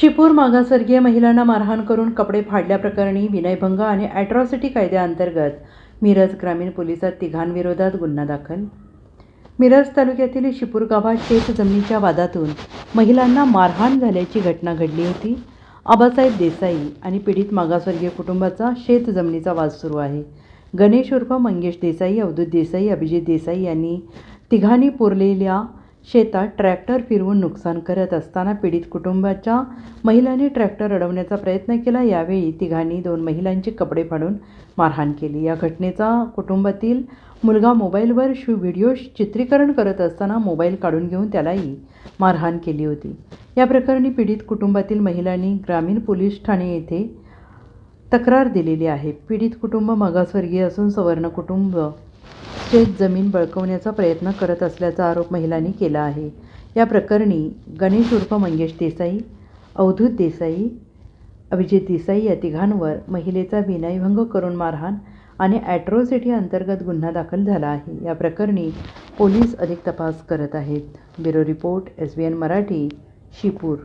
शिपूर मागासवर्गीय महिलांना मारहाण करून कपडे फाडल्याप्रकरणी विनयभंग आणि ॲट्रॉसिटी कायद्याअंतर्गत मिरज ग्रामीण पोलिसात तिघांविरोधात गुन्हा दाखल. मिरज तालुक्यातील शिपूर गावात शेतजमिनीच्या वादातून महिलांना मारहाण झाल्याची घटना घडली होती. आबासाहेब देसाई आणि पीडित मागासवर्गीय कुटुंबाचा शेतजमिनीचा वाद सुरू आहे. गणेश उर्फ मंगेश देसाई अवधूत देसाई अभिजित देसाई यांनी तिघांनी पुरलेल्या शेतात ट्रॅक्टर फिरवून नुकसान करत असताना पीडित कुटुंबाच्या महिलांनी ट्रॅक्टर अडवण्याचा प्रयत्न केला. यावेळी तिघांनी दोन महिलांचे कपडे फाडून मारहाण केली. या घटनेचा कुटुंबातील मुलगा मोबाईलवर शू व्हिडिओ चित्रीकरण करत असताना मोबाईल काढून घेऊन त्यालाही मारहाण केली होती. या प्रकरणी पीडित कुटुंबातील महिलांनी ग्रामीण पोलीस ठाणे येथे तक्रार दिलेली आहे. पीडित कुटुंब मागासवर्गीय असून सवर्ण कुटुंब शेत जमीन बळकवण्याचा प्रयत्न करत असल्याचा आरोप महिलांनी केला आहे. या प्रकरणी गणेश उर्फ मंगेश देसाई अवधूत देसाई अभिजित देसाई या तिघांवर महिलेचा विनयभंग करून मारहाण आणि ॲट्रोसिटी अंतर्गत गुन्हा दाखल झाला आहे. या प्रकरणी पोलीस अधिक तपास करत आहेत. Bureau report S B N Marathi Shipur.